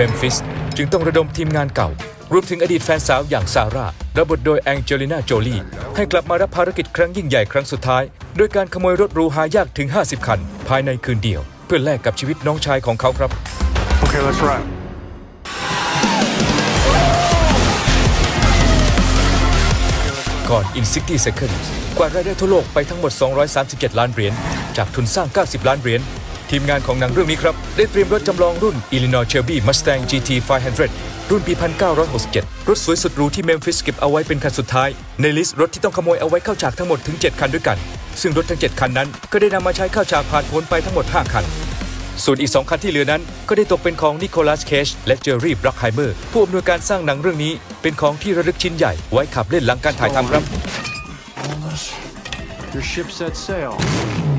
เมมฟิสจึงต้องระดมทีมงานเก่ารวมถึงอดีตแฟนสาวอย่างซาร่ารับบทโดยแองเจลิน่าโจลีให้กลับมารับภารกิจครั้งยิ่งใหญ่ครั้งสุดท้าย โดยการขโมยรถหรูหายากถึง 50 คัน ภายในคืนเดียว เพื่อแลกกับชีวิตน้องชายของเขาครับ Okay, let's ride. ก่อน In 60 Seconds กวาดรายได้ทั่วโลกไปทั้งหมด 237 ล้านเหรียญ จากทุนสร้าง 90 ล้านเหรียญ ทีมงานของหนังเรื่องนี้ครับ ได้เตรียมรถจำลองรุ่น Illinois Shelby Mustang GT 500 รุ่นปี 1967 รถสวยสุดหรูที่เมมฟิสเก็บเอาไว้เป็นคันสุดท้าย ในลิสต์รถที่ต้องขโมยเอาไว้เข้าฉากทั้งหมดถึง 7 คันด้วยกัน ซึ่งรถทั้ง 7 คันนั้น ก็ได้นำมาใช้เข้าฉากผ่านพ้นไปทั้งหมด 5 คัน ส่วนอีก 2 คันที่เหลือนั้น ก็ได้ตกเป็นของนิโคลัสเคชและเจอรี่บรักไฮเมอร์ผู้อำนวยการสร้างหนังเรื่องนี้ เป็นของที่ระลึกชิ้นใหญ่ไว้ขับเล่นหลังการถ่ายทำครับ Your ship set sail.